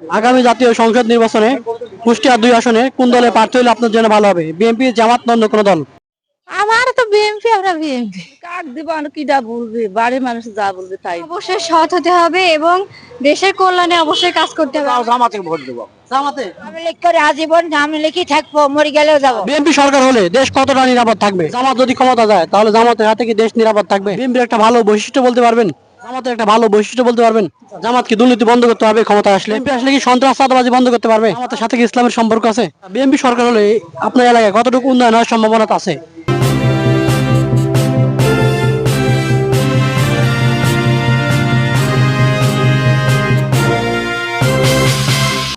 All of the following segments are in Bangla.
আগামী জাতীয় সংসদ নির্বাচনে কুষ্টিয়া দুই আসনে কোন দলে প্রার্থী হলে আপনার জন্য ভালো হবে? বিএনপি জামাত না অন্য কোনো দল? আমার তো বিএমপি আমরা বিএমপি কাক দিব আর কিটা বলবে? বাড়ির মানুষ যা বলবে তাই। অবশ্যই সৎ হতে হবে এবং দেশের কল্যাণে অবশ্যই কাজ করতে হবে। জামাতে ভোট দেবো। জামাতে? আমি লিখ করে আজীবন আমি লিখি থাকব মরে গেলেও যাব। বিএনপি সরকার হলে দেশ কতটা নিরাপদ থাকবে? জামাত যদি ক্ষমতা যায় তাহলে জামাতের হাতে কি দেশ নিরাপদ থাকবে? বিএনপির একটা ভালো বৈশিষ্ট্য বলতে পারবেন? জামাতের একটা ভালো বৈশিষ্ট্য বলতে পারবেন জামাত কি দুর্নীতি বন্ধ করতে পারবে ক্ষমতা আসলে। বিএনপি আসলে কি সন্ত্রাসবাদী বন্ধ করতে পারবে? আমাদের সাথে কি ইসলামের সম্পর্ক আছে? বিএনপি সরকার হলে আপনার এলাকায় কতটুকু উন্নয়ন হওয়ার সম্ভাবনা আছে?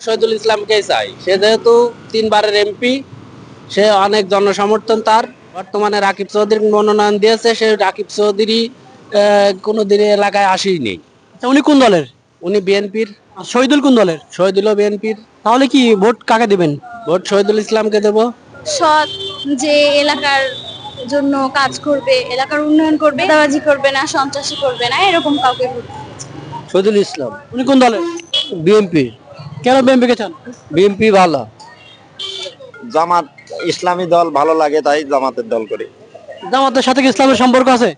শহীদুল ইসলামকে চাই। সে যেহেতু তিনবারের এমপি, সে অনেক জনসমর্থন তার। বর্তমানে রাকিব চৌধুরী মনোনয়ন দিয়েছে, সে রাকিব চৌধুরী কোনো দিনে এলাকায় আচ্ছা, উনি কোন দলের? উনি বিএনপির। শহীদুল কোন দলের? শহীদুলও বিএনপির। তাহলে কি ভোট কাকে দিবেন? ভোট শহীদুল ইসলামকে দেবো। সৎ যে এলাকার জন্য কাজ করবে এলাকার উন্নয়ন করবে দাবাজি করবে না সন্ত্রাসী করবে না এরকম কাউকে ভোট শহীদুল ইসলাম। উনি কোন দলের? বিএনপি। কেন বিএনপি কে চান? বিএনপি ভালো জামাত ইসলামী দল ভালো লাগে তাই জামাতের দল করি। জামাতের সাথে কি ইসলামের সম্পর্ক আছে?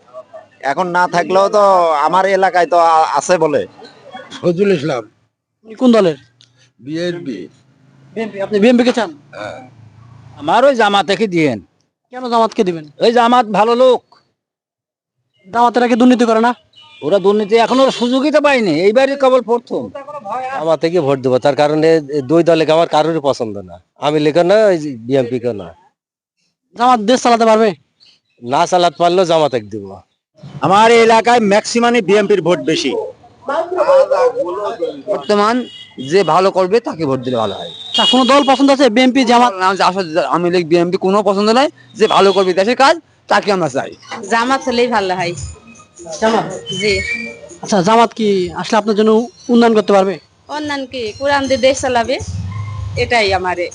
এখন না থাকলেও তো আমার এলাকায় তো আছে বলে। ফজল ইসলাম। উনি কোন দলের? বিএনপি। বিএনপি আপনি বিএনপি কে চান? আমার ওই জামাতেকে দিয়েন। কেন জামাতকে দিবেন? ওই জামাত ভালো লোক। জামাতেরা কি দুর্নীতি করে না? ওরা দুর্নীতি এখনও সুযোগই তো পায়নি। এইবারই কেবল প্রথম। আমার থেকে ভোট দেবো তার কারণে দুই দলে আমার কারোরই পছন্দ না। আমি লিখে না বিএমপি কে না। জামাত দেশ চালাতে পারবে? না চালাতে পারলেও জামাতে দিব। আমার এলাকায় ম্যাক্সিমামই বিএনপির ভোট বেশি। বর্তমান যে ভালো করবে তাকে ভোট দিলে ভালো হয়। আচ্ছা, কোনো দল পছন্দ আছে? বিএনপি জামাত? আসলে আমি লীগ বিএনপি কোনো পছন্দ নাই যে ভালো করবে দেশের কাজ তাকে আমরা চাই। জামাত হলেই ভালো হয়। জামাত? জি। আচ্ছা জামাত কি আসলে আপনার জন্য উন্নয়ন করতে পারবে? অন্যান্য কি? কোরআন দিয়ে দেশ চালাবে? এটাই আমারে।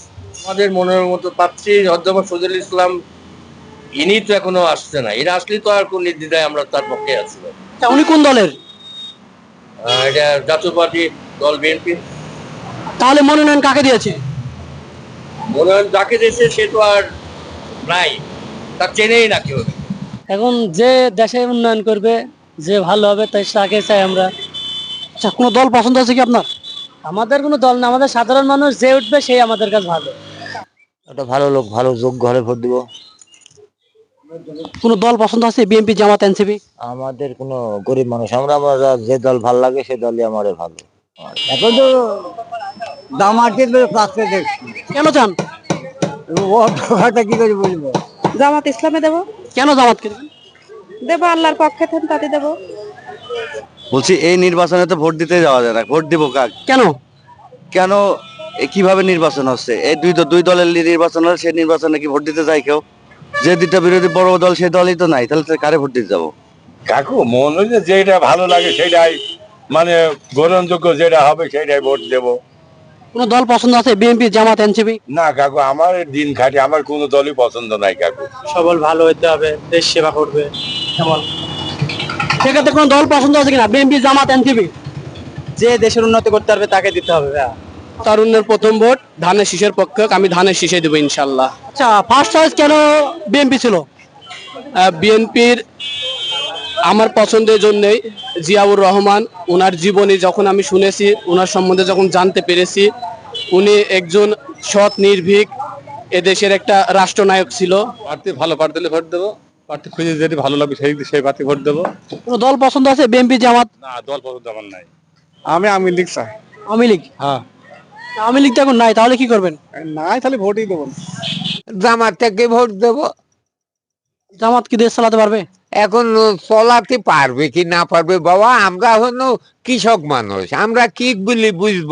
আমাদের মনের মতো পাচ্ছি অধ্যাপক ফজল ইসলাম ইনি তো এখনও আসছে না। এরা আসলে তো আর কোন নির্দ্বিধায় আমরা তার পক্ষে আছি। উনি কোন দলের? এটা জাতীয়বাদী দল বিএনপি। তাহলে মনোনয়ন কাকে দিয়েছে? মনে হয় যাকে দিয়েছে সে তো আর নাই। তার চেনেই না কেউ। এখন যে দেশে উন্নয়ন করবে যে ভালো হবে তাই তাকে চাই আমরা। আচ্ছা কোনো দল পছন্দ আছে কি আপনার? আমাদের কোনো দল না। আমাদের সাধারণ মানুষ যে উঠবে সেই আমাদের কাছে ভালো। ওটা ভালো লোক ভালো যোগ্য হলে ভোট দিব। কোনো দল পছন্দ আছে? BNP Jamaat NCP? আমাদের কোনো গরিব মানুষ। আমরা আমরা যে দল ভালো লাগে সে দলই আমাদের ভালো। এখন তো পাশে দেখছি কেন চান? কি করে বলব জামাত ইসলামে দেবো। কেন জামাতকে দিবেন? দেবো আল্লাহর পক্ষে থেকে তাতে দেবো। বলছি এই নির্বাচনে তো ভোট দিতে যাওয়া যায় না। ভোট দিব কাক? কেন? কেন এ কীভাবে নির্বাচন হচ্ছে? এই দুই দুই দলের নির্বাচন হলে সেই নির্বাচনে কি ভোট দিতে যায় কেউ? যে দুইটা বিরোধী বড় দল সেই দলই তো নাই তাহলে কারে ভোট দিতে যাব? কাকু মন হচ্ছে যেটা ভালো লাগে সেটাই মানে গ্রহণযোগ্য যেটা হবে সেটাই ভোট দেব। কোনো দল পছন্দ আছে? BNP Jamaat NCP? না কাকু আমার দিন খাটি আমার কোনো দলই পছন্দ নাই কাকু। সবল ভালো হতে হবে দেশ সেবা করবে কেমন সেক্ষেত্রে কোনো দল পছন্দ আছে কিনা? BNP Jamaat NCP? যে দেশের উন্নতি করতে পারবে তাকে দিতে হবে তারুণ্যের প্রথম ভোট ধানের শীষের পক্ষে আমি ধানের শীষে দেবো ইনশাল্লাহ। আচ্ছা ফার্স্ট চয়েস কেন বিএনপি ছিল? বিএনপির আমার পছন্দের জন্যই জিয়াউর রহমান ওনার জীবনী যখন আমি শুনেছি ওনার সম্বন্ধে যখন জানতে পেরেছি উনি একজন সৎ নির্ভীক এদেশের একটা রাষ্ট্রনায়ক ছিল। প্রার্থী ভালো প্রার্থী দিলে ভোট দেবো প্রার্থী খুঁজে যেটি ভালো লাগবে সেই সেই প্রার্থী ভোট দেবো। কোনো দল পছন্দ আছে বিএনপি জামাত? না দল পছন্দ আমার নাই। আমি আমি লিগ চাই আওয়ামী লীগ? হ্যাঁ। আওয়ামী লীগ তো এখন নাই তাহলে কি করবেন? নাই তাহলে ভোটই দেবো জামাত থেকে ভোট দেবো। জামাত কি দেশ চালাতে পারবে? এখন চলাতে পারবে কি না পারবে বাবা আমরা হলো কৃষক মানুষ আমরা কি বলি বুঝব?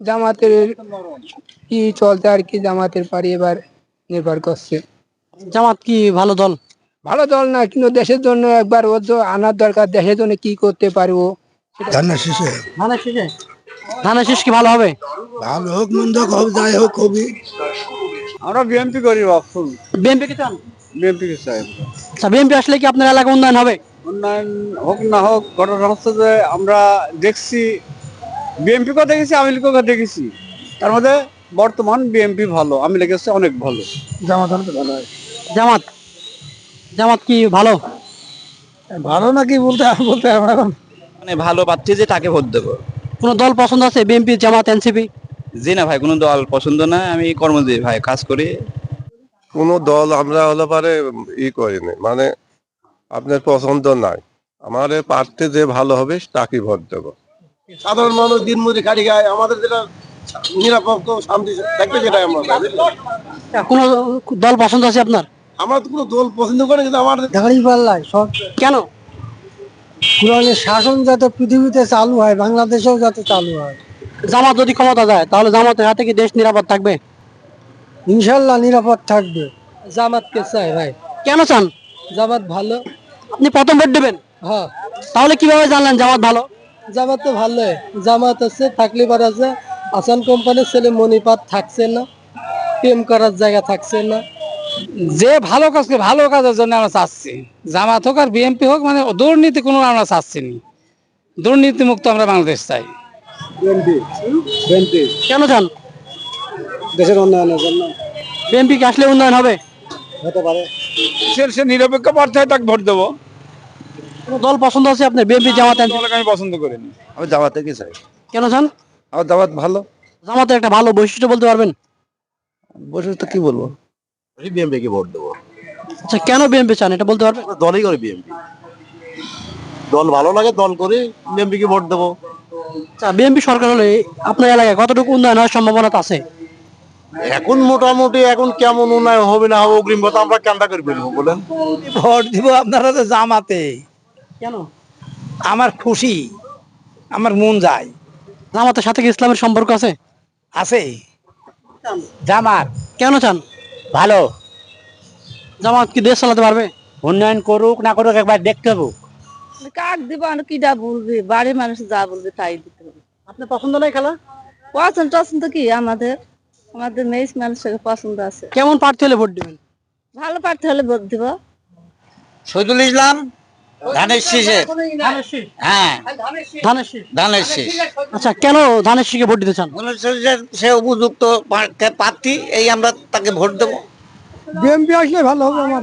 জামাতের কি চলতে আর কি জামাতের পারি এবার নির্ভর করছে। জামাত কি ভালো দল? ভালো দল না কিন্তু দেশের জন্য একবার ওর আনার দরকার দেশের জন্য কি করতে পারব ধানের শেষে। ধানের শেষে? ধানের শেষ কি ভালো হবে? ভালো হোক মন্দ হোক যাই হোক কবি আমরা বিএনপি করি বাপু কে চান? বিএনপি চাই? আচ্ছা বিএনপি আসলে কি আপনার এলাকা উন্নয়ন হবে? উন্নয়ন হোক না হোক ঘটনা হচ্ছে যে আমরা দেখছি বিএনপি কথা গেছি আমি গেছি তার মধ্যে বর্তমান বিএনপি ভালো আমি লেগেছে অনেক ভালো। জামাত হলে ভালো হয়। জামাত? জামাত কি ভালো? ভালো নাকি বলতে বলতে আমরা এখন মানে ভালো পাচ্ছি যে তাকে ভোট দেবো। কোনো দল পছন্দ আছে? BNP Jamaat NCP? জি না ভাই কোনো দল পছন্দ না আমি কর্মজীবী ভাই কাজ করি। কোনো দল আমরা হলে পারে ই করিনি মানে আপনার পছন্দ নাই। আমার পার্টি যে ভালো হবে তাকে ভোট দেবো। সাধারণ মানুষ দিনমজুরি খাটি খায় আমাদের যেটা নিরাপত্তা শান্তি থাকবে সেটাই আমরা? কোনো দল পছন্দ আছে আপনার? আমার তো কোনো দল পছন্দ করে না, কিন্তু আমাদের দাঁড়িয়ে পাল্লাই সব কেন? কোরআনের শাসন যাতে পৃথিবীতে চালু হয়, বাংলাদেশেও যাতে চালু হয়। জামাত যদি ক্ষমতা যায়, তাহলে জামাতের হাতে কি দেশ নিরাপদ থাকবে? ইনশাল্লাহ নিরাপদ থাকবে। জামাতকে চাই ভাই? কেন চান? জামাত ভালো। আপনি প্রথম ভোট দেবেন? হ্যাঁ। তাহলে কীভাবে জানলেন জামাত ভালো? জামাত তো ভালো জামাত আছে থাকলে পার আছে আসান কোম্পানির ছেলে মনিপাত থাকছে না। প্রেম করার জায়গা থাকছে না। যে ভালো কাজকে ভালো কাজের জন্য আমরা চাচ্ছি। জামাত হোক আর বিএনপি হোক মানে দুর্নীতি কোনো আমরা চাচ্ছি না দুর্নীতি মুক্ত আমরা বাংলাদেশ চাই। কেন চান? দেশের উন্নয়নের জন্য। বিএনপি কি আসলে উন্নয়ন হবে? হতে পারে। সে সে নিরপেক্ষ প্রার্থী হয় তাকে ভোট দেবো। কোনো দল পছন্দ আছে আপনার? বিএনপি জামাত? আমি পছন্দ করিনি। আমি জামাতে কি চাই? কেন চান? আমার জামাত ভালো। জামাতের একটা ভালো বৈশিষ্ট্য বলতে পারবেন? বৈশিষ্ট্য কি বলব? বিএমপি কে ভোট দেবো। আচ্ছা কেন বিএনপি চান? এটা বলতে পারবেন? দলই করে বিএমপি দল ভালো লাগে দল করে বিএমপি কে ভোট দেবো। আচ্ছা বিএনপি সরকার হলে আপনার এলাকায় কতটুকু উন্নয়ন হওয়ার সম্ভাবনা আছে? এখন মোটামুটি এখন কেমন উন্নয়ন হবে না হবে অগ্রিম কথা আমরা কেনটা করে ফেলব বলেন। ভোট দিব আপনারা তো জামাতে। কেন? আমার খুশি আমার মন যায়। জামাতের সাথে কি ইসলামের সম্পর্ক আছে? আছে। জামাত। কেন চান? ভালো। জামাত কি দেশ চালাতে পারবে? উন্নয়ন করুক না করুক একবার দেখতে হবে। কাক দিব আর কিটা বলবি বাড়ির মানুষ যা বলবে তাই দিতে হবে। আপনার পছন্দ নাই খেলা? পছন্দ টছন্দ কি? আমাদের আমাদের মেয়ে মানুষের পছন্দ আছে। কেমন প্রার্থী হলে ভোট দিবেন? ভালো প্রার্থী হলে ভোট দিব। শহীদুল ইসলাম ধানের শীষে। হ্যাঁ। ধানের শীষ। আচ্ছা কেন ধানের শীষে ভোট দিতে চান? সে উপযুক্ত প্রার্থী এই আমরা তাকে ভোট দেবো। বিএমপি আসলে ভালো হবে আমার।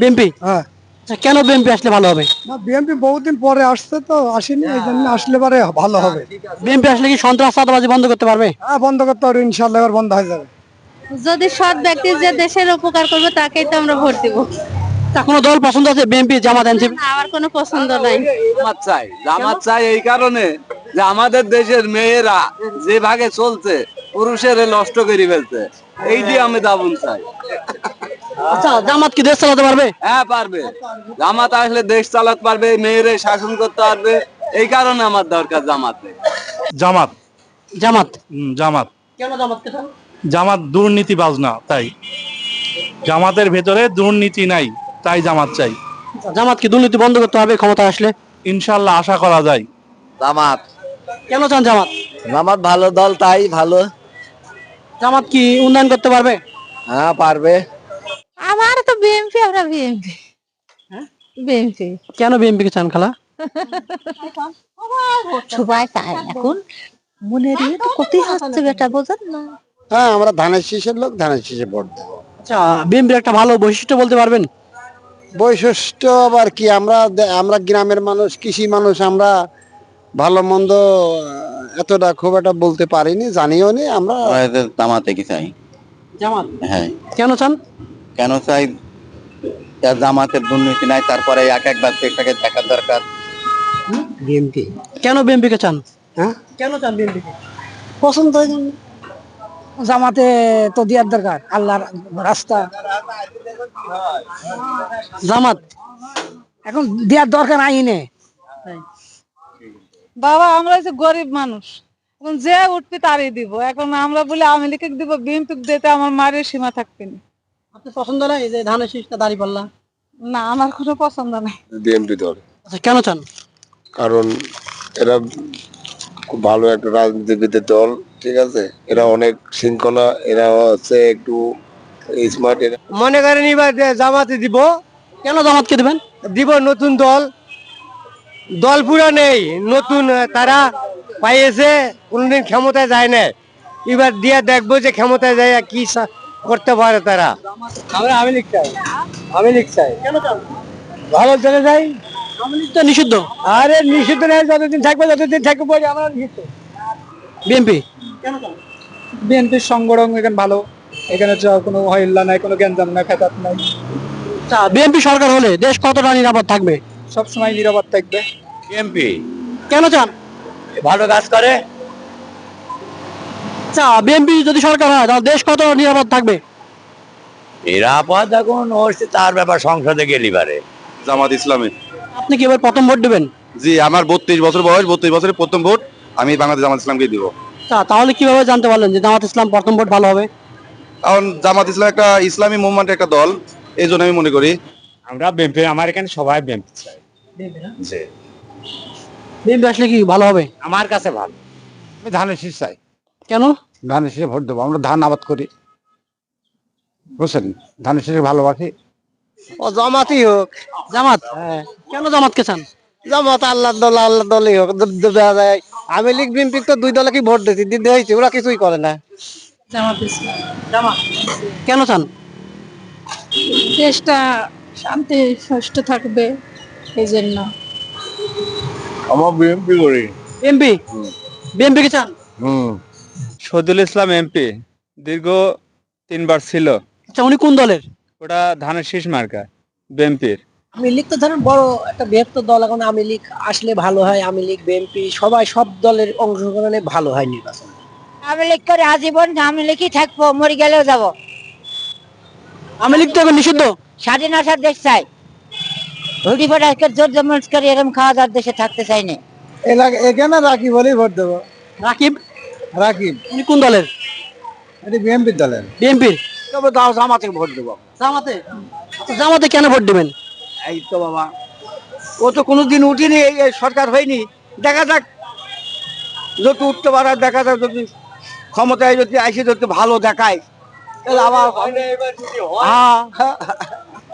বিএনপি? হ্যাঁ। আচ্ছা কেন বিএনপি আসলে ভালো হবে? না বিএমপি বহুদিন পরে আসছে তো আসেনি এই জন্য আসলে পারে ভালো হবে। বিএনপি আসলে কি সন্ত্রাস চাঁদাবাজি বন্ধ করতে পারবে? হ্যাঁ বন্ধ করতে পারবে ইনশাল্লাহ এবার বন্ধ হয়ে যাবে। যদি সৎ ব্যক্তি যে দেশের উপকার করবে তাকেই তো আমরা ভোট দিব। তা কোনো দল পছন্দ আছে? BNP Jamaat NCP? আমার কোনো পছন্দ নাই। জামাত চাই জামাত চাই। এই কারণে যে আমাদের দেশের মেয়েরা যে ভাগে চলছে পুরুষের নষ্ট করে ফেলছে। এই দিয়ে আমি দাবুন চাই। আচ্ছা জামাত কি দেশ চালাতে পারবে? হ্যাঁ পারবে। জামাত আসলে দেশ চালাতে পারবে মেয়েরে শাসন করতে পারবে। এই কারণে আমার দরকার জামাতে। জামাত। জামাত? জামাত। কেন জামাত জামাত দুর্নীতিবাজ না তাই। জামাতের ভেতরে দুর্নীতি নাই। তাই জামাত চাই। জামাত কি দুর্নীতি বন্ধ করতে হবে ক্ষমতা আসলে। ইনশাল্লাহ আশা করা যায়। জামাত। কেন চান জামাত? জামাত ভালো দল তাই ভালো। জামাত কি উন্নয়ন করতে পারবে? হ্যাঁ পারবে। আমার তো বিএমপি আমরা বিএমপি বিএমপি কেন বিএনপি কে চান খালা? সবাই চায় এখন। মনের ইয়ে তো ক্ষতি হচ্ছে বেটা বোঝেন না। হ্যাঁ আমরা ধানের শীষের লোক ধানের শীষে ভোট দেবো। আচ্ছা বিএনপির একটা ভালো বৈশিষ্ট্য বলতে পারবেন? বৈশিষ্ট্য আবার কি? আমরা আমরা গ্রামের মানুষ কৃষি মানুষ আমরা ভালো মন্দ এতটা খুব একটা বলতে পারিনি জানিও নি আমরা। জামাতে কি চাই? জামাত? হ্যাঁ। কেন চান? কেন চাই? তার জামাতের দুর্নীতি নাই তারপরে এক এক ব্যক্তিটাকে দেখার দরকার। বিএমপি কেন বিএনপি কে চান? হ্যাঁ? কেন চান বিএনপি কে পছন্দ হয় জামাতে তো দেওয়ার দরকার আল্লাহর রাস্তা। জামাত। এখন দেওয়ার দরকার আইনে। বাবা আমরা হচ্ছে গরিব মানুষ। এখন যে উঠবে তারই দিব। এখন আমরা বলে আওয়ামী লীগকে দিব বিএনপি দিতে আমার মারের সীমা থাকবে না। আপনার পছন্দ নাই যে ধানের শীষটা দাঁড়ি পাল্লা? না আমার কোনো পছন্দ নাই। বিএনপি দল আচ্ছা কেন চান? কারণ এরা খুব ভালো একটা রাজনীতিবিদের দল ঠিক আছে? এরা অনেক শৃঙ্খলা এরা হচ্ছে একটু স্মার্ট মনে করেন এবার জামাতে দিব। কেন জামাতকে দিবেন? দিব নতুন দল। দল পুরা নেই। নতুন তারা পাইয়েছে কোনদিন ক্ষমতায় যায় না এবার দিয়ে দেখব যে ক্ষমতায় যায় কি করতে পারে তারা। আমরা আমি লিখ চাই। আমি লিখ চাই। ভালো চলে যাই নিষিদ্ধ। আরে নিষিদ্ধ নেই যতদিন থাকবে ততদিন থাকবে পরে আমরা নিষিদ্ধ। বিএনপি? বিএনপির সংগঠন এখানে ভালো। এখানে তো কোনো হইল্লা নাই কোনো গ্যাঞ্জাম নাই ফেতাত নাই। আচ্ছা বিএনপি সরকার হলে দেশ কতটা নিরাপদ থাকবে? সবসময় নিরাপদ থাকবে। এমপি কেন চান? ভালো কাজ করে। আচ্ছা বিএনপি যদি সরকার হয় তাহলে দেশ কতটা নিরাপদ থাকবে? নিরাপদ এখন হচ্ছে তার ব্যাপার সংসদে গেলি পারে। জামাত ইসলামী। আপনি কি এবার প্রথম ভোট দেবেন? জি আমার বত্রিশ বছর বয়স বত্রিশ বছরের প্রথম ভোট আমি বাংলাদেশ জামাত ইসলামকে দিব। তাহলে কীভাবে জানতে পারলেন যে জামাত ইসলাম প্রথম ভোট ভালো হবে? কারণ জামাত ইসলাম একটা ইসলামী মুভমেন্ট একটা দল এই জন্য আমি মনে করি। আমরা বিএনপি আমার এখানে সবাই বিএনপি চাই। জি। বিএনপি আসলে কি ভালো হবে? আমার কাছে ভালো। আমি ধানের শীষ চাই। কেন? ধানের শীষে ভোট দেবো। আমরা ধান আবাদ করি। বুঝছেন? ধানের শীষে ভালোবাসি। ও জামাতই হোক। জামাত? কেন জামাত জামাতকে চান? জামাত আল্লাহ দল আল্লাহ দলই হোক। আমি লীগ বিএনপি তো দুই দলে কি ভোট দিয়েছি। দিতে হয়েছে। ওরা কিছুই করে না। কেন চান? দেশটা শান্তি সুষ্ঠু থাকবে এই জন্য। আমার বিএমপি করি। বিএনপি বিএনপি কে চান? শহীদুল ইসলাম এমপি দীর্ঘ তিনবার ছিল। আচ্ছা উনি কোন দলের? ওটা ধানের শীষ মার্কা বিএনপির আমি লীগ তো ধরেন বড় একটা বৃহত্তর দল এখন আমি লীগ আসলে ভালো হয় আমি লীগ বিএনপি সবাই সব দলের অংশগ্রহণে ভালো হয় নির্বাচন। আমি লিখ করে আজীবন আমি লিখি থাকব মরে গেলেও যাব। আমি লীগ তো এখন নিষিদ্ধ স্বাধীনতার দেশ চাই। রুটি ফোটা জোর জমজ করে এরকম খাওয়া দাওয়ার দেশে থাকতে চাই না। এখানে রাখি বলেই ভোট দেবো। রাকিব? রাকিব। উনি কোন দলের? এটি বিএনপির দলের। বিএনপির? তবে দাও জামাতে ভোট দেবো। জামাতে? আচ্ছা, জামাতে কেন ভোট দিবেন? এই তো বাবা। ও তো কোনোদিন উঠিনি এই এই সরকার হয়নি। দেখা যাক। যত উঠতে পারে দেখা যাক যদি ক্ষমতায় যদি আইসে যদি ভালো দেখায় তাহলে আবার হ্যাঁ।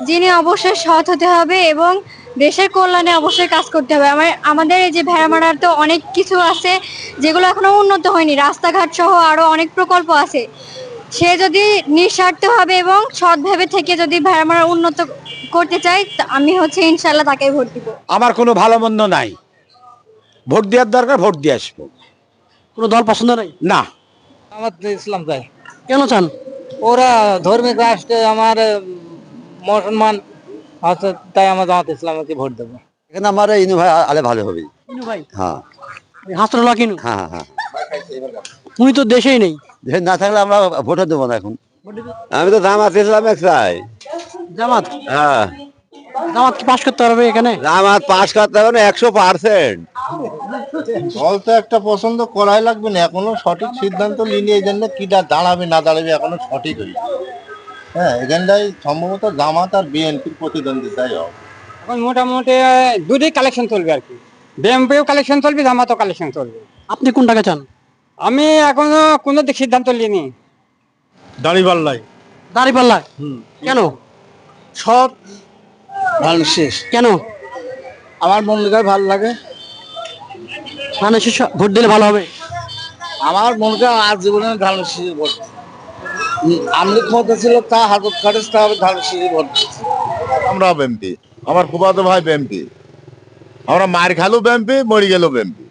যিনি অবশ্যই সৎ হতে হবে এবং দেশের কল্যাণে অবশ্যই কাজ করতে হবে। আমার আমাদের এই যে ভেড়ামারার তো অনেক কিছু আছে যেগুলো এখনও উন্নত হয়নি। রাস্তাঘাট সহ আরও অনেক প্রকল্প আছে। সে যদি নিঃস্বার্থ হবে এবং সৎভাবে থেকে যদি ভেড়ামারা উন্নত করতে চাই তা আমি হচ্ছে ইনশাল্লাহ তাকে ভোট দিব। আমার কোনো ভালো মন্দ নাই। ভোট দেওয়ার দরকার ভোট দিয়ে আসব। কোনো দল পছন্দ নাই? না। আমার ইসলাম চাই কেন চান? ওরা ধর্মিক রাষ্ট্রে আমার মুসলমান আছে তাই আমার জামাত ইসলামকে ভোট দেবো। এখানে আমার ইনু ভাই আলে ভালো হবে। ইনু ভাই? হ্যাঁ। হাসরুল্লাহ কিনু হ্যাঁ হ্যাঁ উনি তো দেশেই নেই। না থাকলে আমরা ভোটও দেবো না এখন। আমি তো জামাত ইসলামে চাই। জামাত? হ্যাঁ। জামাত কি পাশ করতে পারবে এখানে? জামাত পাশ করতে হবে না একশো পার্সেন্ট। দল তো একটা পছন্দ করাই লাগবে না। এখনও সঠিক সিদ্ধান্ত নিয়ে এই জন্য কিটা দাঁড়াবে না দাঁড়াবে এখনও সঠিক হয়েছে হ্যাঁ এখানটায় সম্ভবত জামাত আর বিএনপির প্রতিদ্বন্দ্বিতাই হবে এখন মোটামুটি দুটোই কালেকশন চলবে আর কি। বিএমপিও কালেকশন চলবে জামাতও কালেকশন চলবে। আপনি কোনটাকে চান? আমি এখনও কোনো দিক সিদ্ধান্ত নিইনি। দাড়ি পাল্লাই দাঁড়িপাল্লা কেন? সব ভালো শেষ। কেন? আমার লেগে ভালো লাগে। মানে শেষ ভোট দিলে ভালো হবে? আমার মনকে আর জীবনে ধান শীষে ভোট। আমলিক মত ছিল তা হাজত খারেজ তা হবে ধান শীষে ভোট। আমরা বিএমপি আমার ফুফাতো ভাই বিএমপি আমরা মার খেলো বিএমপি মরি গেল বিএমপি